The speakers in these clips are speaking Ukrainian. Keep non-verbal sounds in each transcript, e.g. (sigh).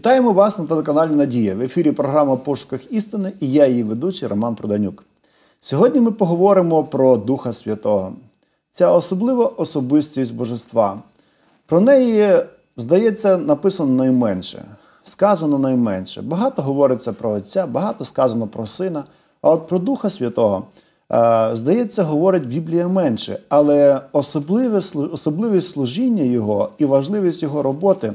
Вітаємо вас на телеканалі Надія. В ефірі програма Пошуках істини і я, її ведучий Роман Проданюк. Сьогодні ми поговоримо про Духа Святого. Ця особлива особистість Божества. Про неї, здається, написано найменше, сказано найменше. Багато говориться про Отця, багато сказано про Сина. А от про Духа Святого, е, здається, говорить Біблія менше. Але особливість служіння Його і важливість Його роботи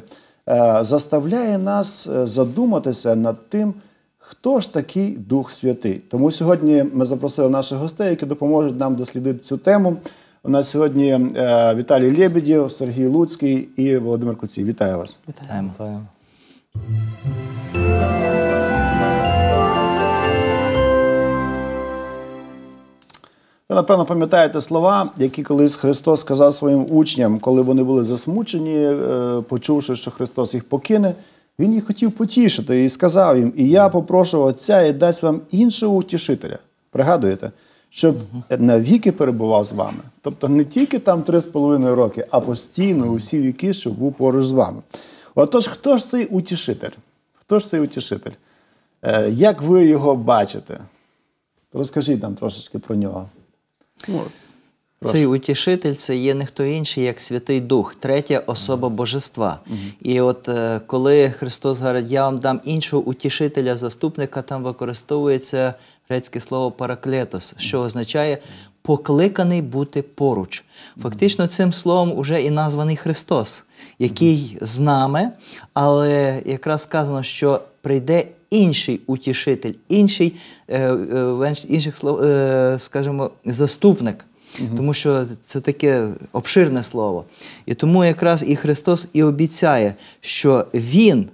заставляє нас е, задуматися над тим, хто ж такий Дух Святий. Тому сьогодні ми запросили наших гостей, які допоможуть нам дослідити цю тему. У нас сьогодні е, Віталій Лєбідів, Сергій Луцький і Володимир Куцій. Вітаю вас. Вітаємо. Ви, напевно, пам'ятаєте слова, які колись Христос сказав своїм учням, коли вони були засмучені, е, почувши, що Христос їх покине. Він їх хотів потішити і сказав їм: І я попрошу Отця і дасть вам іншого утішителя. Пригадуєте, щоб навіки перебував з вами. Тобто не тільки там три з половиною роки, а постійно усі віки, щоб був поруч з вами. Отож, хто ж цей утішитель? Хто ж цей утішитель? Е, Як ви його бачите? Розкажіть нам трошечки про нього. Ну, Цей утішитель це є не хто інший, як Святий Дух, третя особа Божества. І от е, коли Христос говорить, я вам дам іншого утішителя, заступника, там використовується грецьке слово параклетос, що означає покликаний бути поруч. Фактично, цим словом уже і названий Христос, який з нами, але якраз сказано, що прийде інший утішитель, інший, е, е, інших слов, е, скажімо, заступник. Тому що це таке обширне слово. І тому якраз і Христос і обіцяє, що Він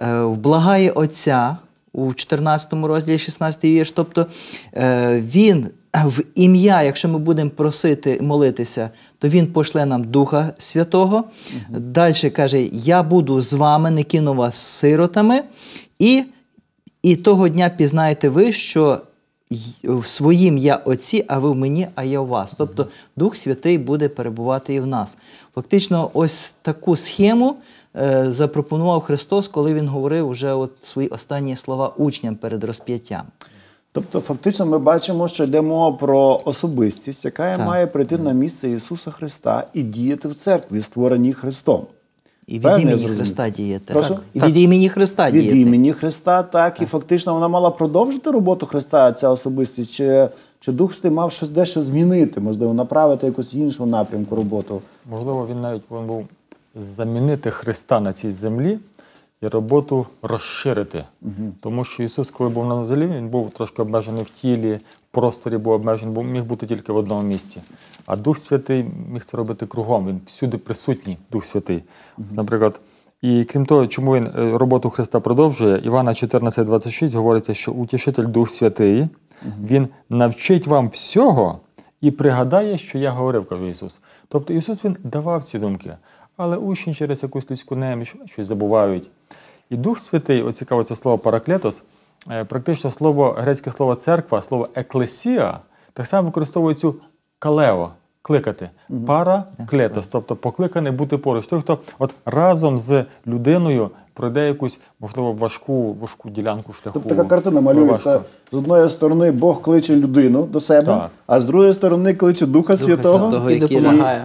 е, вблагає Отця у 14 розділі 16 вірш. Тобто е, Він в ім'я, якщо ми будемо просити молитися, то Він пошле нам Духа Святого. Далі каже: Я буду з вами, не кину вас сиротами. І, і того дня пізнаєте ви, що в своїм я отці, а ви в мені, а я в вас. Тобто Дух Святий буде перебувати і в нас. Фактично, ось таку схему е, запропонував Христос, коли він говорив вже от свої останні слова учням перед розп'яттям. Тобто, фактично, ми бачимо, що йде мова про особистість, яка Так. має прийти на місце Ісуса Христа і діяти в церкві, створеній Христом. І від Правильно імені? Христа дієте. Прошу? Так. І Так. від імені Христа Від імені Христа, так, і фактично вона мала продовжити роботу Христа, ця особистість, чи, чи Дух Святий мав щось дещо змінити, можливо, направити якусь іншу напрямку роботу. Можливо, він навіть він був замінити Христа на цій землі і роботу розширити. Тому що Ісус, коли був на землі, він був трошки обмежений в тілі, в просторі був обмежений, бо міг бути тільки в одному місці. А Дух Святий міг це робити кругом. Він всюди присутній, Дух Святий. Ось, Наприклад, і крім того, чому він е, роботу Христа продовжує, Івана 14,26 говориться, що утішитель Дух Святий, він навчить вам всього і пригадає, що я говорив, каже Ісус. Тобто Ісус Він давав ці думки, але учні через якусь людську неміч щось забувають. І Дух Святий, от цікаво це слово параклетос, е, практично слово, грецьке слово церква, слово еклесія, так само використовує цю калео, кликати. Параклетос, тобто покликаний бути поруч. Той, хто от разом з людиною пройде якусь, можливо, важку, важку ділянку шляху. Тобто така картина малюється. Важко. З одної сторони Бог кличе людину до себе, Так. а з другої сторони кличе Духа, Святого, Святого, і, який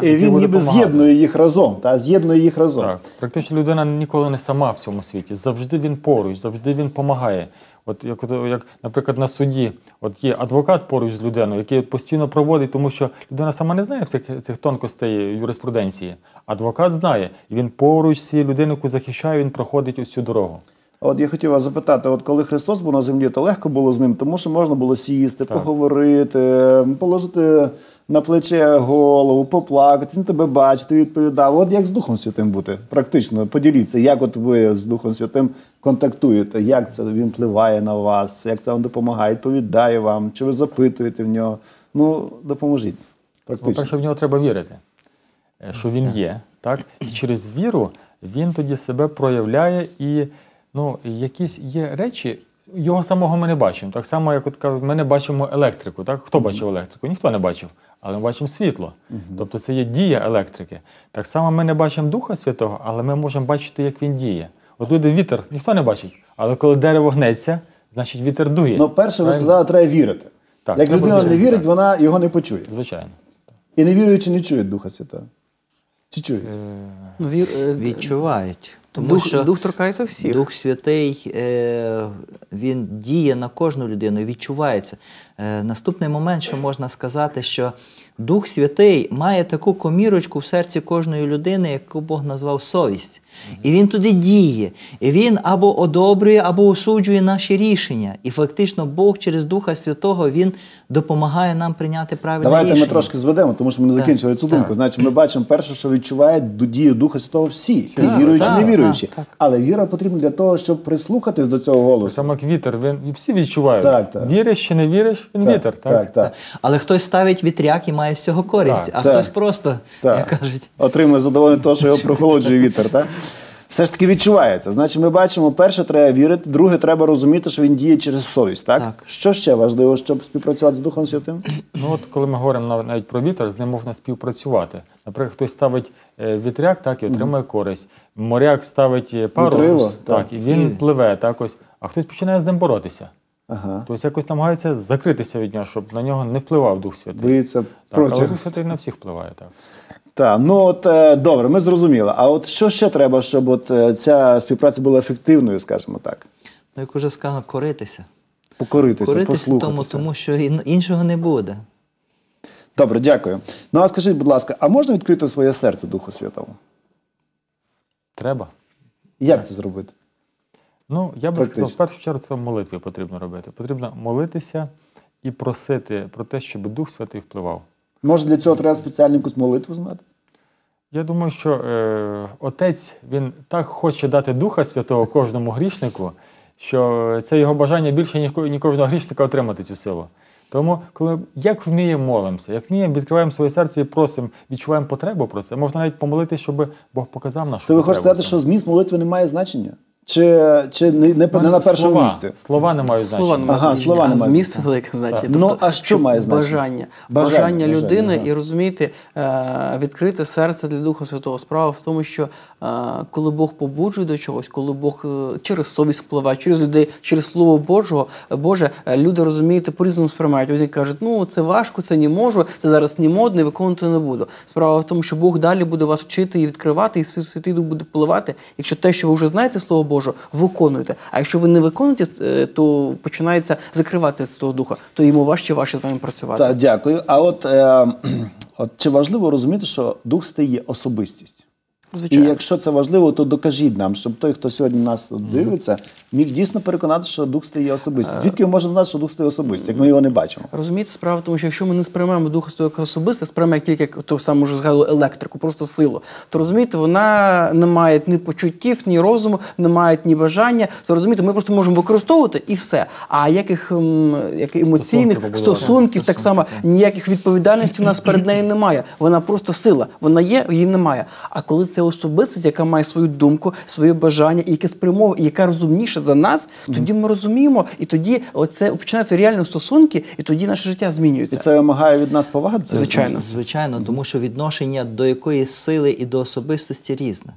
і, і він ніби з'єднує їх разом, та, з'єднує їх разом. Так, практично людина ніколи не сама в цьому світі. Завжди він поруч, завжди він допомагає. От як, як, наприклад, на суді, от є адвокат поруч з людиною, який постійно проводить, тому що людина сама не знає всіх цих тонкостей юриспруденції. Адвокат знає, і він поруч цією людиною, яку захищає, він проходить усю дорогу. От я хотів вас запитати: от коли Христос був на землі, то легко було з ним, тому що можна було сісти, поговорити, положити на плече голову, поплакати, він тебе бачити, відповідав. От як з Духом Святим бути? Практично поділіться, як от ви з Духом Святим контактуєте, як це він впливає на вас, як це вам допомагає, відповідає вам, чи ви запитуєте в нього? Ну, допоможіть. Ну, Практично. перше, в нього треба вірити, е, що він є. Так? І через віру він тоді себе проявляє і ну, якісь є речі, його самого ми не бачимо. Так само, як от кажуть, ми не бачимо електрику. Так? Хто бачив електрику? Ніхто не бачив, але ми бачимо світло. Тобто це є дія електрики. Так само ми не бачимо Духа Святого, але ми можемо бачити, як він діє. От люди вітер ніхто не бачить, але коли дерево гнеться, значить вітер дує. Ну, перше, ви Правильно? сказали, треба вірити. Так, Як людина не вірить, так. вона його не почує. Звичайно. І не віруючи, не чує Духа Святого. Чи чують? Ну, вір, е, Відчувають. Тому дух, що дух торкається всіх. Дух Святий, е, він діє на кожну людину, відчувається. Е, наступний момент, що можна сказати, що Дух Святий має таку комірочку в серці кожної людини, яку Бог назвав совість. І він туди діє. І він або одобрює, або осуджує наші рішення. І фактично Бог через Духа Святого він допомагає нам прийняти правильне Давайте рішення. ми трошки зведемо, тому що ми не Так, закінчили цю думку. так. Значить, ми бачимо перше, що відчувають ду- дію Духа Святого всі, і Так, так, не віруючі. так, так. Але віра потрібна для того, щоб прислухатись до цього голосу. Саме як вітер, він і всі відчувають. Так, так. Віриш чи не віриш, він Так, вітер. Так? так, так. Але хтось ставить вітряк і має з цього користь, Так, а так, хтось просто, так. як кажуть, Отримує задоволення того, що його прохолоджує вітер. Так? Все ж таки відчувається. Значить, ми бачимо, перше, треба вірити, друге, треба розуміти, що він діє через совість. Так? Так. Що ще важливо, щоб співпрацювати з Духом Святим? Ну от коли ми говоримо навіть про вітер, з ним можна співпрацювати. Наприклад, хтось ставить е, вітряк, так і отримує користь. Моряк ставить е, парус, Вітрило, так, так. і він пливе, так ось. А хтось починає з ним боротися. Ага. Тобто якось намагається закритися від нього, щоб на нього не впливав Дух Святий. Боїться Так, але. Дух Святий на всіх впливає, так. Так, ну от е, добре, ми зрозуміли. А от що ще треба, щоб от, е, ця співпраця була ефективною, скажімо так? ну, як уже сказано, коритися. Покоритися, Коритися тому, послухатися. тому що іншого не буде. Добре, дякую. Ну а скажіть, будь ласка, а можна відкрити своє серце Духу Святому? Треба. Як це зробити? Ну, я би Практично. сказав, в першу чергу це в молитві потрібно робити. Потрібно молитися і просити про те, щоб Дух Святий впливав. Може, для цього треба спеціальну якусь молитву знати? Я думаю, що е, отець він так хоче дати Духа Святого кожному грішнику, що це його бажання більше, ніж ні кожного грішника отримати цю силу. Тому, коли як вміємо, молимося, як вміємо, відкриваємо своє серце і просимо, відчуваємо потребу про це, можна навіть помолитися, щоб Бог показав нашу То ви хочете сказати, що зміст молитви не має значення? Чи, чи не, не, не на першому слова, місці? Слова не мають значення. Слова Ага, значення, слова а немає зміст значення. велике значення. Ну, а що має значення? Бажання. Бажання, Бажання, бажання, людини ага. і розуміти, е, відкрити серце для Духа Святого. Справа в тому, що е, коли Бог побуджує до чогось, коли Бог е, через совість впливає, через людей, через Слово Божого, Боже, е, люди розумієте, по-різному сприймають. Вони кажуть, ну це важко, це не можу, це зараз не модно, і виконувати не буду. Справа в тому, що Бог далі буде вас вчити і відкривати, і Свят- Святий Дух буде впливати. Якщо те, що ви вже знаєте Слово Боже, виконуєте. А якщо ви не виконуєте, е, то починається закриватися з того духа, то йому важче важче з вами працювати. Так, дякую. А от, е, (clears throat) от чи важливо розуміти, що Дух стає особистість? Звичайно. І якщо це важливо, то докажіть нам, щоб той, хто сьогодні нас дивиться, міг дійсно переконати, що Дух Святий є особистість. Звідки ми можемо знати, що Дух Святий особистість, як ми його не бачимо? Розумієте, справа тому, що якщо ми не сприймаємо духа свого як особисте, сприймаємо як тільки як ту саму вже згадували електрику, просто силу, то розумієте, вона не має ні почуттів, ні розуму, не має ні бажання. То розумієте, ми просто можемо використовувати і все. А яких як емоційних побудувати. стосунків, так само ніяких відповідальностей у нас перед нею немає. Вона просто сила. Вона є, її немає. А коли це особистість, яка має свою думку, своє бажання, і яке спрямовує, і яка розумніша за нас, тоді ми розуміємо, і тоді оце починаються реальні стосунки, і тоді наше життя змінюється. І це вимагає від нас поваги Звичайно. Звичайно, тому що відношення до якоїсь сили і до особистості різне.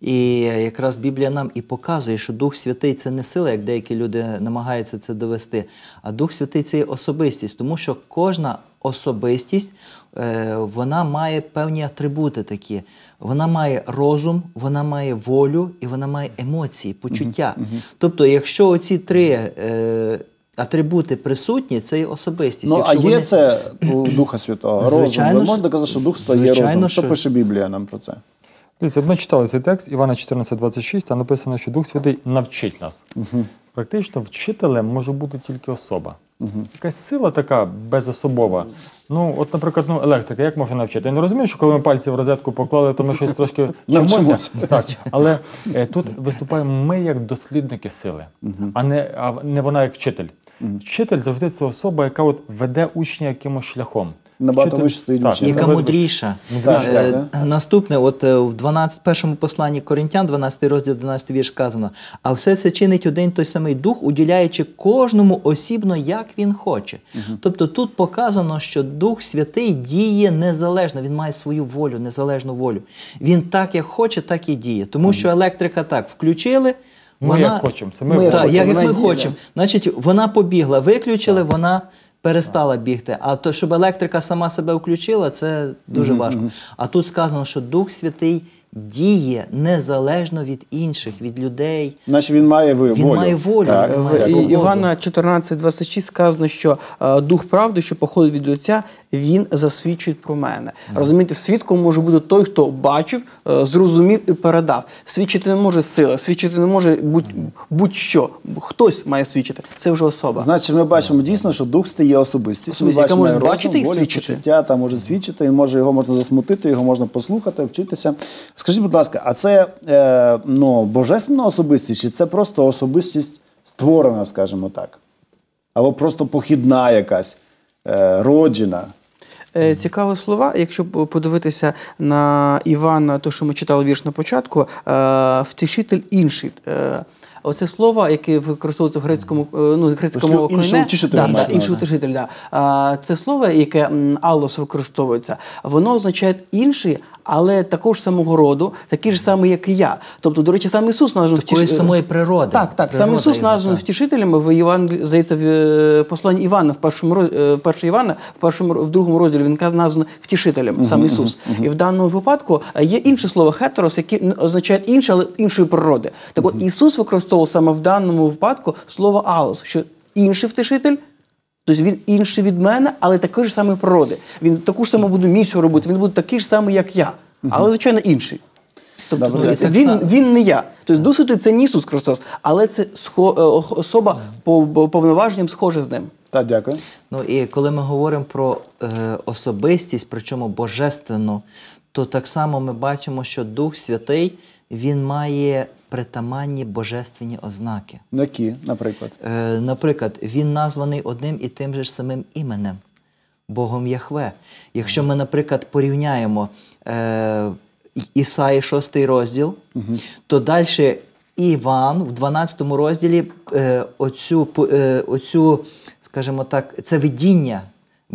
І якраз Біблія нам і показує, що Дух Святий це не сила, як деякі люди намагаються це довести, а Дух Святий це є особистість, тому що кожна особистість е, вона має певні атрибути такі. Вона має розум, вона має волю і вона має емоції, почуття. Тобто, якщо оці три е, атрибути присутні, це є особистість. Ну, а є вони- це у Духа Святого? Розум. Звичайно, Ви що- можете казати, що Дух Святий є звичайно, розум. Що що- пише Біблія нам про це? Дивіться, ми читали цей текст Івана 14,26, там написано, що Дух Святий навчить нас. Практично вчителем може бути тільки особа. Якась сила така безособова. Ну, от, наприклад, ну, електрика, як можна навчити? Я не розумію, що коли ми пальці в розетку поклали, то ми щось трошки (laughs) Навчимося. Так, але е, тут виступаємо ми як дослідники сили, а, не, а не вона як вчитель. Вчитель завжди це особа, яка от веде учня якимось шляхом. Набагато вище стоїть так. Яка Яка мудріша. Так, Е, так, Наступне, от е, в 12, першому посланні Коринтян, 12 розділ, 12 вірш сказано, а все це чинить один той самий дух, уділяючи кожному осібно, як він хоче. Тобто тут показано, що Дух Святий діє незалежно, він має свою волю, незалежну волю. Він так, як хоче, так і діє. Тому що електрика так включили. Ми вона... як хочемо, це ми Ми Так, хочемо, як, як ми хочемо. Значить, вона побігла, виключили, вона перестала бігти. А то, щоб електрика сама себе включила, це дуже важко. А тут сказано, що Дух Святий діє незалежно від інших, від людей. Значить, він має ви- Він волю. має волю, Так, він В має свободу. Івана 14,26 сказано, що е, дух правди, що походить від Отця, він засвідчує про мене. Розумієте, свідком може бути той, хто бачив, е, зрозумів і передав. Свідчити не може сила, свідчити не може будь, будь-що. Хтось має свідчити. Це вже особа. Значить, ми бачимо дійсно, що дух стає особистістю. Ми Особистість, яка бачимо може розум, бачити і волю, свідчити. почуття, та може свідчити, і може його можна засмутити, його можна послухати, вчитися. Скажіть, будь ласка, а це е, ну, божественна особистість, чи це просто особистість створена, скажімо так? Або просто похідна якась, е, роджена? Е, Цікаві слова. Якщо подивитися на Івана, то що ми читали вірш на початку, е, втішитель інший. Е, Оце слово, яке використовується в грецькому, ну, грецька мова іншого втішителя да, да, да. Це слово, яке м, аллос використовується, воно означає інший, але також самого роду, такий ж самий, як і я. Тобто, до речі, сам Ісус названий Такої втіш- самої природи. Так, так. Сам Природа Ісус його, названий так. в Євангелії, здається, в е, посланні Івана в першому роз- е, перше Івана, в першому в другому розділі він названий втішителем, сам Ісус. І в даному випадку е, є інше слово хетерос, яке означає інше, але іншої природи. Так от Ісус використовував саме в даному випадку слово алос, що інший втішитель. Тобто він інший від мене, але такої ж самої природи. Він таку ж саму буде місію робити, він буде такий ж самий, як я, але звичайно інший. Тобто Добре, це- так він, він не я. Тобто Дух Святий – це не Ісус Христос, але це схо- е, особа по по повноваженням схожа з ним. Так, дякую. Ну і коли ми говоримо про е, особистість, причому божественну, то так само ми бачимо, що Дух Святий він має притаманні божественні ознаки. Які, наприклад? Е, наприклад, він названий одним і тим же ж самим іменем Богом Яхве. Якщо ми, наприклад, порівняємо е, Ісаї 6 розділ, то далі Іван в 12 розділі е, оцю, е, оцю, скажімо так, це видіння.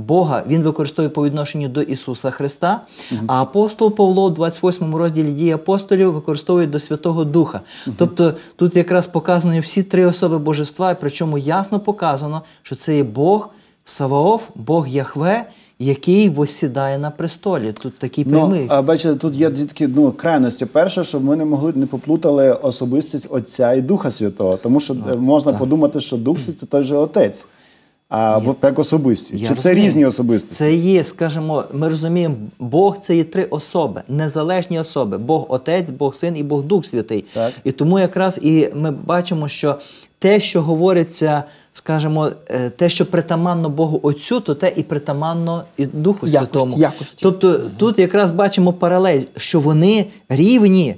Бога він використовує по відношенню до Ісуса Христа, а апостол Павло в 28 розділі дії апостолів використовує до Святого Духа. Тобто тут якраз показані всі три особи божества, причому ясно показано, що це є Бог Саваоф, Бог Яхве, який восідає на престолі. Тут такий Ну, прямий. а бачите, тут є такі ну, крайності. Перше, щоб ми не могли не поплутали особистість Отця і Духа Святого. Тому що е, можна подумати, що Дух Святий це той же Отець, а от як особистість. Я Чи це розумію. різні особистості? Це є, скажімо, ми розуміємо, Бог це є три особи, незалежні особи: Бог Отець, Бог Син і Бог Дух Святий. Так. І тому якраз і ми бачимо, що те, що говориться, скажімо, е, те, що притаманно Богу Отцю, то те і притаманно і Духу Якості, Святому. якості. Тобто тут якраз бачимо паралель, що вони рівні.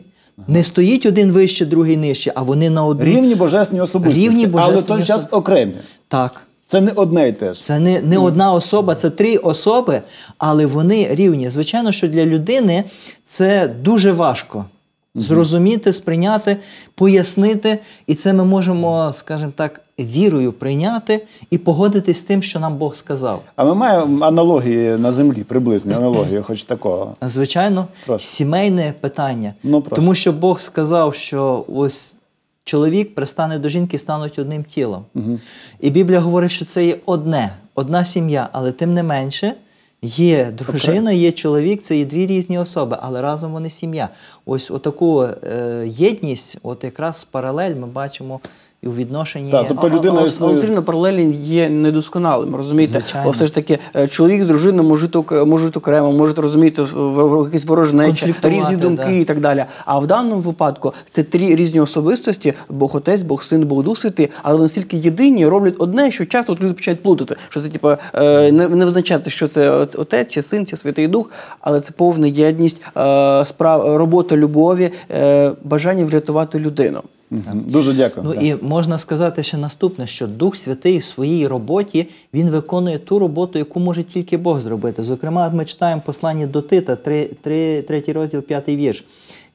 Не стоїть один вище, другий нижче, а вони на одній. Рівні божественні особистості, Рівні але в той божественні час окремі. Так. Це не одне й те ж. Це не, не одна особа, це три особи, але вони рівні. Звичайно, що для людини це дуже важко зрозуміти, сприйняти, пояснити. І це ми можемо, скажімо так, вірою прийняти і погодитись з тим, що нам Бог сказав. А ми маємо аналогії на землі, приблизні аналогії, хоч такого. Звичайно, Прошу. сімейне питання. Ну, прошу. Тому що Бог сказав, що ось чоловік пристане до жінки стануть одним тілом. І Біблія говорить, що це є одне, одна сім'я, але тим не менше. Є дружина, є чоловік, це є дві різні особи, але разом вони сім'я. Ось отаку е, єдність, от якраз паралель ми бачимо і у відношенні. Так, тобто людина але існує- все рівно паралелі є недосконалим, розумієте? Звичайно. Бо все ж таки е, чоловік з дружиною можуть, можуть окремо, можуть розуміти в- в- в якісь ворожнечі, різні думки да. і так далі. А в даному випадку це три різні особистості: Бог Отець, Бог Син, Бог Дух Святий, але вони настільки єдині, роблять одне, що часто от люди починають плутати. Що це типу, е, не, не визначається, що це Отець, чи син, чи Святий Дух, але це повна єдність, е, справ, робота любові, бажання врятувати людину. Дуже дякую. Ну і можна сказати ще наступне, що Дух Святий в своїй роботі він виконує ту роботу, яку може тільки Бог зробити. Зокрема, ми читаємо послання до Тита, 3, 3, 3 розділ, 5 вірш.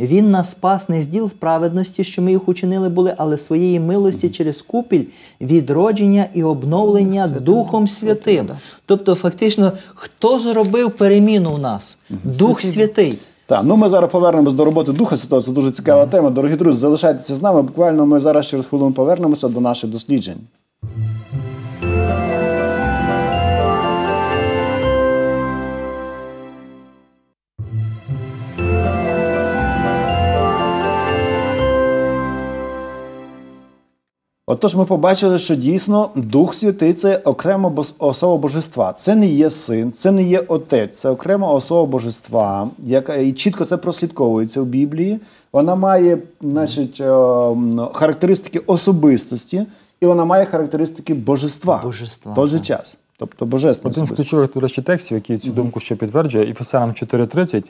Він нас спас не з діл праведності, що ми їх учинили були, але своєї милості через купіль відродження і обновлення Святим Духом Святим, Святим. да. Тобто, фактично, хто зробив переміну в нас? Дух Святий. Так, ну ми зараз повернемось до роботи Духа Святого. Це дуже цікава тема. Дорогі друзі, залишайтеся з нами. Буквально ми зараз через хвилину повернемося до наших досліджень. Отож, ми побачили, що дійсно Дух Святий це окрема особа божества. Це не є син, це не є отець, це окрема особа божества, яка і чітко це прослідковується в Біблії. Вона має, значить, е, характеристики особистості, і вона має характеристики божества. Божества, В той же так. час. Тобто божественна Один з ключових речі, текстів, який цю думку ще підтверджує, Ефесянам 4.30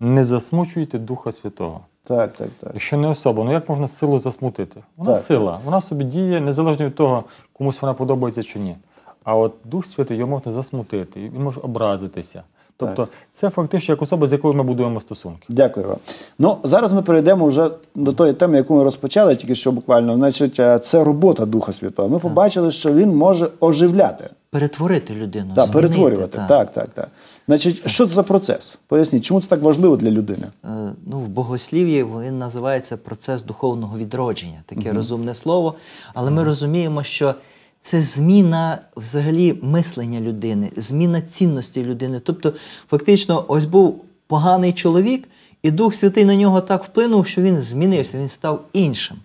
не засмучуйте Духа Святого. Так, так, так. Якщо не особа, ну як можна силу засмутити? Вона Так. сила, вона собі діє незалежно від того, комусь вона подобається чи ні. А от Дух Святий його можна засмутити, він може образитися. Тобто це фактично як особа, з якою ми будуємо стосунки. Дякую вам. Ну зараз ми перейдемо вже до тої теми, яку ми розпочали тільки що буквально. Значить, е, це робота Духа Святого. Ми побачили, що він може оживляти. Перетворити людину. Так, змінити, перетворювати. так. Так, так, так. Значить, що це за процес? Поясніть, чому це так важливо для людини? Е, Ну, в богослів'ї він називається процес духовного відродження, таке розумне слово. Але ми розуміємо, що це зміна взагалі мислення людини, зміна цінності людини. Тобто, фактично, ось був поганий чоловік, і Дух Святий на нього так вплинув, що він змінився, він став іншим.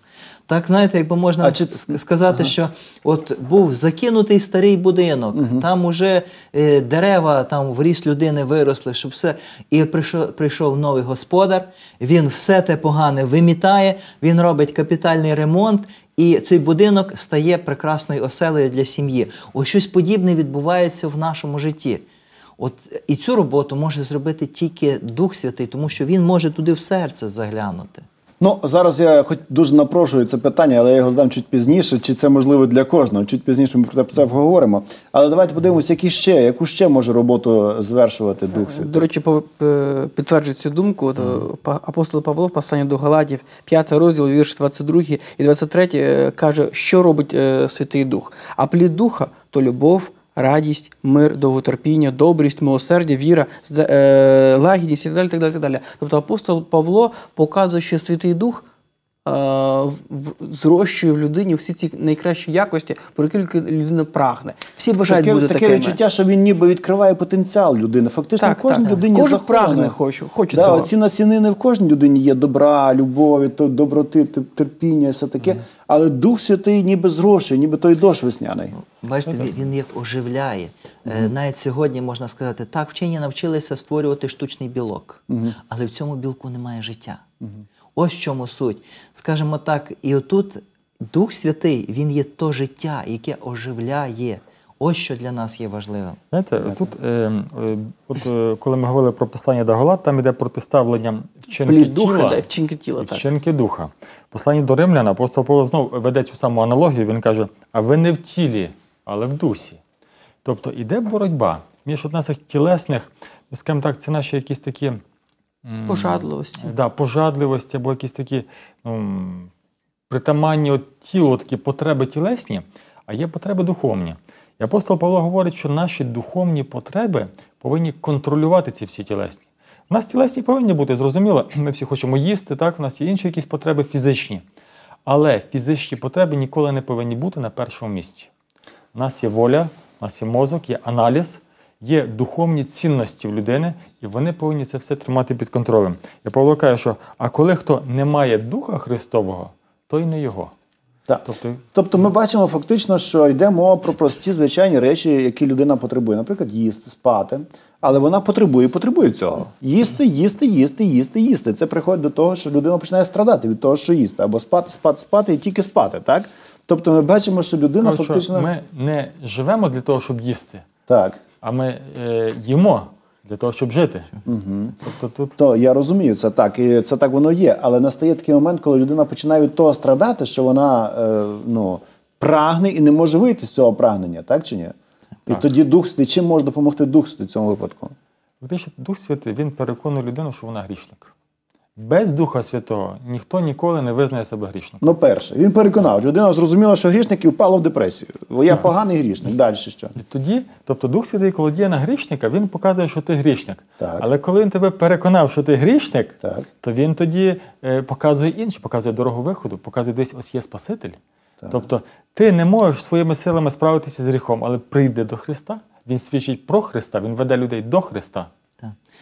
Так, знаєте, якби можна А чи- сказати, що от був закинутий старий будинок, там уже е, дерева там в ріст людини виросли, щоб все. І прийшов, прийшов новий господар, він все те погане вимітає, він робить капітальний ремонт, і цей будинок стає прекрасною оселею для сім'ї. Ось щось подібне відбувається в нашому житті. От і цю роботу може зробити тільки Дух Святий, тому що він може туди в серце заглянути. Ну, зараз я хоч дуже напрошую це питання, але я його задам чуть пізніше, чи це можливо для кожного. Чуть пізніше ми про це поговоримо. Але давайте подивимося, які ще, яку ще може роботу звершувати Дух Святий. До речі, е, підтверджує цю думку. От, е, апостол Павло в посланні до Галатів, 5 розділ, вірш 22 і 23 е, каже, що робить Святий Дух. А плід Духа то любов, радість, мир, довготерпіння, добрість, милосердя, віра, е, лагідність і так далі. Так далі, так далі. Тобто апостол Павло показує, що Святий Дух зрощує в людині всі ті найкращі якості, про які людина прагне. Всі бажають Таке, бути таке такими. відчуття, що він ніби відкриває потенціал людини. Фактично, Так, в кожній так. людині Кожен прагне, хоче- хоче да, цього. Оці насінини в кожній людині є добра, любові, то- доброти, терпіння, все таке. Але Дух Святий ніби зрошує, ніби той дощ весняний. Бачите, він, він як оживляє. Е, Навіть сьогодні можна сказати, так вчені навчилися створювати штучний білок, але в цьому білку немає життя. Ось в чому суть. Скажімо так, і отут Дух Святий, він є то життя, яке оживляє. Ось що для нас є важливим. Знаєте, тут, е, е, от, е, коли ми говорили про послання до Галат, там іде протиставлення вчинки Плід духа тіла да, вчинки тіла. Так. вчинки духа. Послання до римлян апостол Павло знову веде цю саму аналогію. Він каже: а ви не в тілі, але в дусі. Тобто іде боротьба між от наших тілесних, ну, скажімо так, це наші якісь такі. Пожадливості. Да, пожадливості або якісь такі ну, притаманні от тілу, такі потреби тілесні, а є потреби духовні. І апостол Павло говорить, що наші духовні потреби повинні контролювати ці всі тілесні. У нас тілесні повинні бути, зрозуміло, (clears throat) ми всі хочемо їсти, так, у нас є інші якісь потреби фізичні. Але фізичні потреби ніколи не повинні бути на першому місці. У нас є воля, у нас є мозок, є аналіз, є духовні цінності в людини, і вони повинні це все тримати під контролем. І Павло каже, що а коли хто не має Духа Христового, то й не його. Так. Тобто, Тобто ми бачимо фактично, що йде мова про прості звичайні речі, які людина потребує. Наприклад, їсти, спати. Але вона потребує, потребує цього. Їсти, їсти, їсти, їсти, їсти. Це приходить до того, що людина починає страдати від того, що їсти. Або спати, спати, спати і тільки спати. Так? Тобто ми бачимо, що людина що фактично. ми не живемо для того, щоб їсти, Так. а ми е, їмо для того, щоб жити. Тобто тут То я розумію, це так, і це так воно є. Але настає такий момент, коли людина починає від того страдати, що вона е, ну, прагне і не може вийти з цього прагнення, так чи ні? І тоді Дух Святий, чим може допомогти Дух Святий в цьому випадку? Фактично, Дух Святий він переконує людину, що вона грішник. Без Духа Святого ніхто ніколи не визнає себе грішником. Ну, перше, він переконав, людина зрозуміла, що грішник і впала в депресію. Бо я поганий грішник. Далі що? І тоді, тобто Дух Святий, коли діє на грішника, він показує, що ти грішник. Так. Але коли він тебе переконав, що ти грішник, Так. то він тоді е, показує інше, показує дорогу виходу, показує десь ось є Спаситель. Тобто ти не можеш своїми силами справитися з гріхом, але прийде до Христа, він свідчить про Христа, він веде людей до Христа.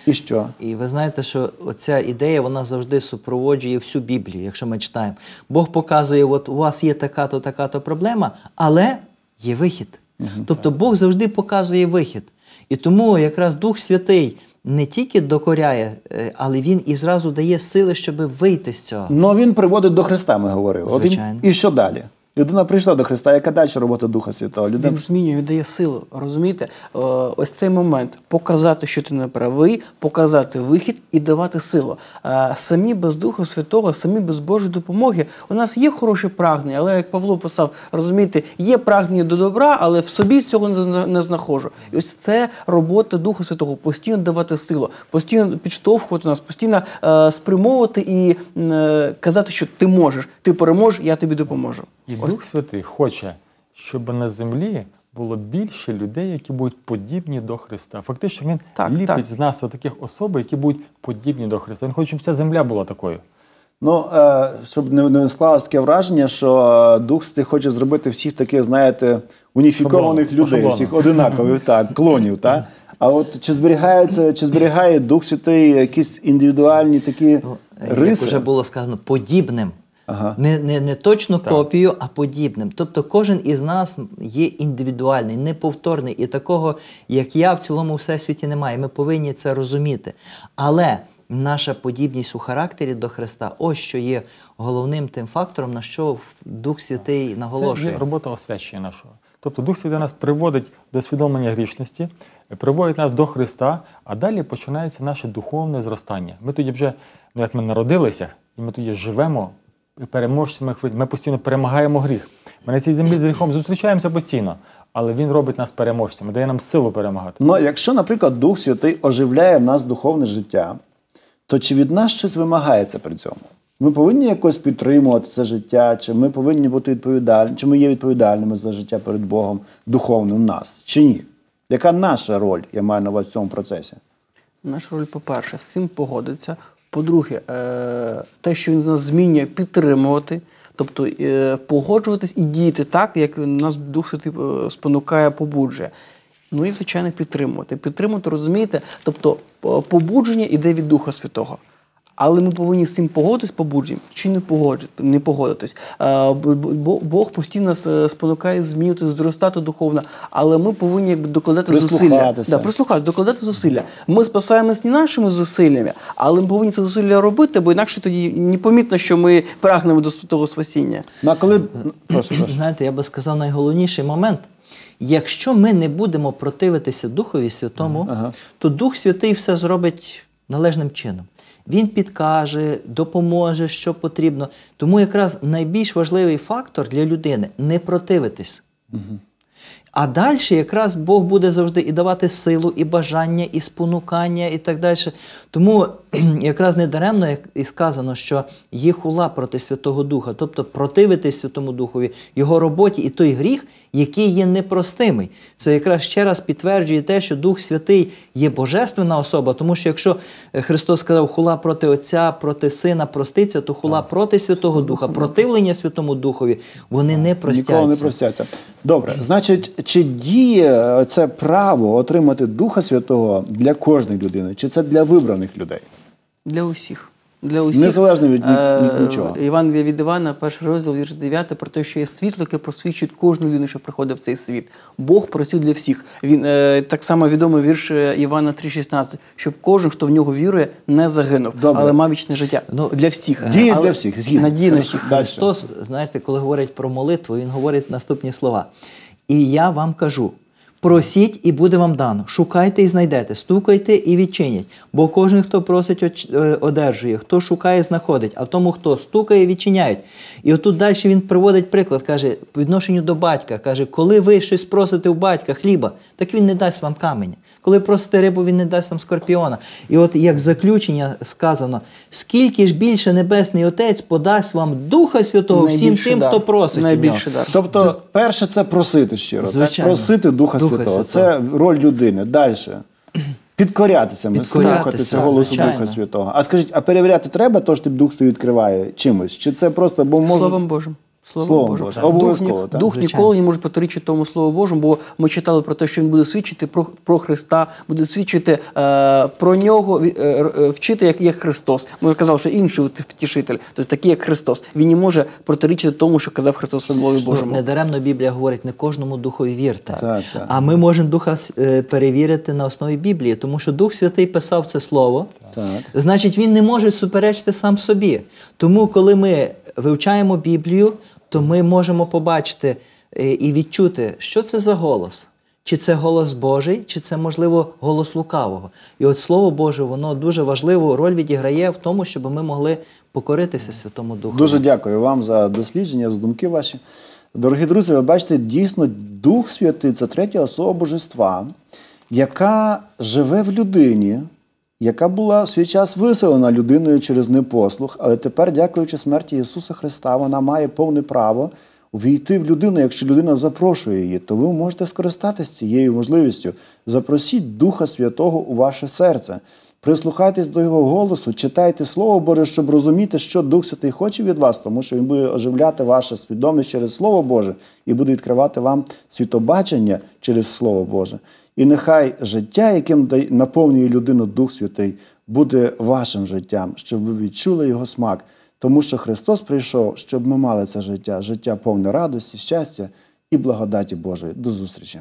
І що? І ви знаєте, що оця ідея вона завжди супроводжує всю Біблію, якщо ми читаємо. Бог показує, от у вас є така-то, така-то проблема, але є вихід. Тобто Бог завжди показує вихід. І тому якраз Дух Святий не тільки докоряє, е, але він і зразу дає сили, щоб вийти з цього. Ну він приводить до Христа, ми говорили. От і- Звичайно. і що далі? Людина прийшла до Христа. Яка далі робота Духа Святого? Людина Він змінює, він дає силу. Розумієте? Е, Ось цей момент показати, що ти не правий, показати вихід і давати силу. Е, Самі без Духа Святого, самі без Божої допомоги. У нас є хороші прагнення, але як Павло писав, розумієте, є прагнення до добра, але в собі цього не зна- не знаходжу. І ось це робота Духа Святого постійно давати силу, постійно підштовхувати нас, постійно е, спрямовувати і е, казати, що ти можеш, ти переможеш, я тобі допоможу. І Дух Святий хоче, щоб на землі було більше людей, які будуть подібні до Христа. Фактично, він Так, ліпить так. з нас таких особ, які будуть подібні до Христа. Він хоче, щоб вся земля була такою. Ну, е, щоб не, склалось таке враження, що е, Дух Святий хоче зробити всіх таких, знаєте, уніфікованих Шаблон, людей, всіх одинакових, (laughs) так, клонів. Так? А от чи зберігається, чи зберігає Дух Святий якісь індивідуальні такі Ну, Як вже було сказано, подібним. Ага. Не, не, не точно копію, а подібним. Тобто кожен із нас є індивідуальний, неповторний, і такого, як я, в цілому всесвіті немає. Ми повинні це розуміти. Але наша подібність у характері до Христа, ось що є головним тим фактором, на що Дух Святий Це наголошує. є робота освячення нашого. Тобто Дух Святий нас приводить до свідомлення грішності, приводить нас до Христа, а далі починається наше духовне зростання. Ми тоді вже, ну як ми народилися, і ми тоді живемо переможцями хвиль. Ми постійно перемагаємо гріх. Ми на цій землі з гріхом зустрічаємося постійно, але Він робить нас переможцями, дає нам силу перемагати. Ну, якщо, наприклад, Дух Святий оживляє в нас духовне життя, то чи від нас щось вимагається при цьому? Ми повинні якось підтримувати це життя, чи ми повинні бути відповідальні, чи ми є відповідальними за життя перед Богом духовним в нас, чи ні? Яка наша роль, я маю на увазі в цьому процесі? Наша роль, по-перше, з цим погодиться. По-друге, е, те, що він нас змінює, підтримувати, тобто е, погоджуватись і діяти так, як нас Дух Святий е, спонукає, побуджує. Ну і, звичайно, підтримувати. Підтримувати, розумієте, тобто побудження йде від Духа Святого. Але ми повинні з цим погодитись побудженням чи не погодити, не погодитись. Е, бо- бо- Бог постійно нас спонукає змінювати, зростати духовно, але ми повинні якби докладати зусилля. Да, прислухати, докладати зусилля. Ми спасаємось не нашими зусиллями, але ми повинні це зусилля робити, бо інакше тоді непомітно, що ми прагнемо до того спасіння. Ну, а коли... Прошу, прошу. Знаєте, я би сказав найголовніший момент. Якщо ми не будемо противитися Духові Святому, Ага. то Дух Святий все зробить належним чином. Він підкаже, допоможе, що потрібно. Тому якраз найбільш важливий фактор для людини не противитись. А далі якраз Бог буде завжди і давати силу, і бажання, і спонукання, і так далі. Тому (clears throat) якраз недаремно як і сказано, що є хула проти Святого Духа, тобто противитись Святому Духові, його роботі і той гріх, який є непростимий. Це якраз ще раз підтверджує те, що Дух Святий є божественна особа, тому що якщо е, Христос сказав хула проти Отця, проти Сина проститься, то хула проти Святого Духа, противлення Святому Духові, вони не простяться. Ніколи не простяться. Добре, значить, чи діє це право отримати Духа Святого для кожної людини, чи це для вибраних людей? Для усіх. Для усіх. Незалежно від, Е, від нічого. Євангелія від Івана, перший розділ, вірш 9, про те, що є світло, яке просвічує кожну людину, що приходить в цей світ. Бог працює для всіх. Він е, так само відомий вірш е, Івана 3,16, щоб кожен, хто в нього вірує, не загинув, Добре. але мав вічне життя. Ну, для всіх. Діє Але- для всіх, згідно. Надія на всіх. Христос, знаєте, коли говорить про молитву, Він говорить наступні слова. І я вам кажу: Просіть і буде вам дано. Шукайте і знайдете, стукайте і відчинять. Бо кожен, хто просить, е, одержує, хто шукає, знаходить, а тому, хто стукає, відчиняють. І отут далі він приводить приклад, каже, по відношенню до батька, каже, коли ви щось просите у батька хліба, так він не дасть вам каменя. Коли просите рибу, він не дасть вам скорпіона. І от як заключення сказано, скільки ж більше Небесний Отець подасть вам Духа Святого всім тим, дар. хто просить. нього. Дар. Тобто, перше це просити щиро, так? Звичайно. просити Духа, Духа Святого. Святого. Це роль людини. Далі. Підкорятися, Підкорятися, слухатися голосу звичайно. Духа Святого. А скажіть, а перевіряти треба, то що ти Дух свій відкриває чимось? Чи це просто, бо може. Словом Божим. Словом, Словом Божим. Божим. Обов'язково, Дух, так? дух ніколи не може протирічити тому Слову Божому, бо ми читали про те, що він буде свідчити про, про Христа, буде свідчити е, про нього, е, е, вчити, як, як Христос. Ми казали, що інший втішитель, тобто такий, як Христос. Він не може протирічити тому, що казав Христос в Слові Ну, Божому. недаремно Біблія говорить, не кожному духові вірте. Так, так. А ми можемо духа е, перевірити на основі Біблії, тому що Дух Святий писав це слово. Так. Значить, він не може суперечити сам собі. Тому, коли ми вивчаємо Біблію, то ми можемо побачити е, і відчути, що це за голос. Чи це голос Божий, чи це, можливо, голос лукавого. І от Слово Боже, воно дуже важливу роль відіграє в тому, щоб ми могли покоритися Святому Духу. Дуже дякую вам за дослідження, за думки ваші. Дорогі друзі, ви бачите, дійсно, Дух Святий це третя особа Божества, яка живе в людині, яка була в свій час виселена людиною через непослух, але тепер, дякуючи смерті Ісуса Христа, вона має повне право увійти в людину, якщо людина запрошує її, то ви можете скористатися цією можливістю. Запросіть Духа Святого у ваше серце. Прислухайтесь до Його голосу, читайте Слово Боже, щоб розуміти, що Дух Святий хоче від вас, тому що Він буде оживляти вашу свідомість через Слово Боже і буде відкривати вам світобачення через Слово Боже. І нехай життя, яким наповнює людину Дух Святий, буде вашим життям, щоб ви відчули його смак. Тому що Христос прийшов, щоб ми мали це життя, життя повне радості, щастя і благодаті Божої. До зустрічі!